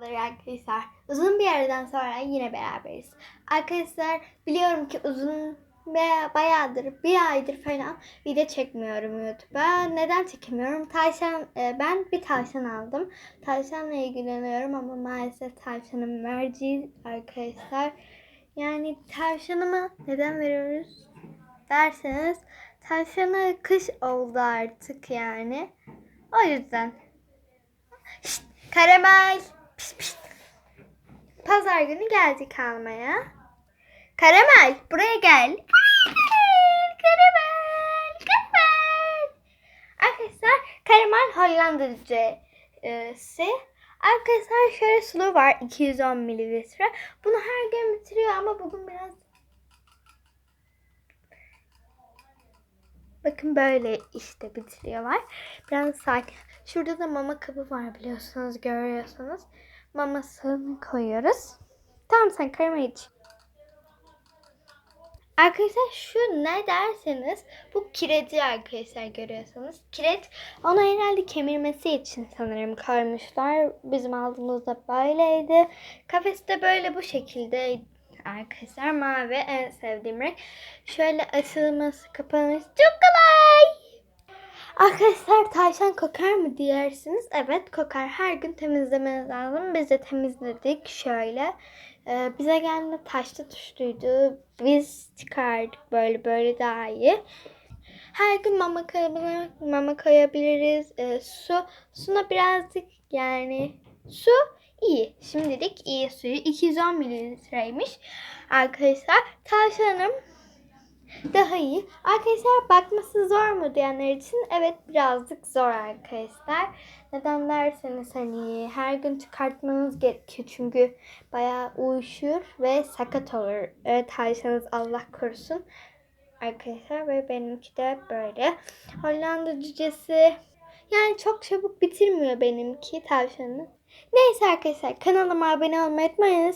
Merhabalar arkadaşlar. Uzun bir aradan sonra yine beraberiz. Arkadaşlar biliyorum ki uzun ve bayağıdır bir aydır falan video çekmiyorum YouTube'a. Neden çekemiyorum? Tavşan, e, ben bir tavşan aldım. Tavşanla ilgileniyorum ama maalesef tavşanın merci arkadaşlar. Yani tavşanımı neden veriyoruz derseniz tavşanı kış oldu artık yani. O yüzden. Şşt, karamel. Pazar günü geldik almaya. Karamel buraya gel. Karamel, karamel, karamel. Arkadaşlar karamel Hollandacısı. Arkadaşlar şöyle sulu var 210 mililitre. Bunu her gün bitiriyor ama bugün biraz Bakın böyle işte bitiriyorlar. Biraz sakin. Şurada da mama kabı var biliyorsunuz görüyorsunuz. Mamasını koyuyoruz. Tamam sen karma iç. Arkadaşlar şu ne derseniz bu kireci arkadaşlar görüyorsunuz. Kireç onu herhalde kemirmesi için sanırım koymuşlar. Bizim aldığımızda böyleydi. Kafesi de böyle bu şekilde arkadaşlar mavi en sevdiğim renk. Şöyle açılması kapanması çok kolay. Arkadaşlar tavşan kokar mı diyersiniz? Evet kokar. Her gün temizlemeniz lazım. Biz de temizledik şöyle. Ee, bize geldiğinde taşlı tuşluydu. Biz çıkardık böyle böyle daha iyi. Her gün mama koyabiliriz. Mama koyabiliriz. Ee, su. Suna birazcık yani su iyi. Şimdilik iyi suyu. 210 mililitreymiş. Arkadaşlar tavşanım daha iyi. Arkadaşlar bakması zor mu diyenler için evet birazcık zor arkadaşlar. Neden derseniz hani her gün çıkartmanız gerekiyor çünkü bayağı uyuşur ve sakat olur. Evet tavşanız Allah korusun. Arkadaşlar ve benimki de böyle. Hollanda cücesi yani çok çabuk bitirmiyor benimki tavşanı. Neyse arkadaşlar kanalıma abone olmayı unutmayınız.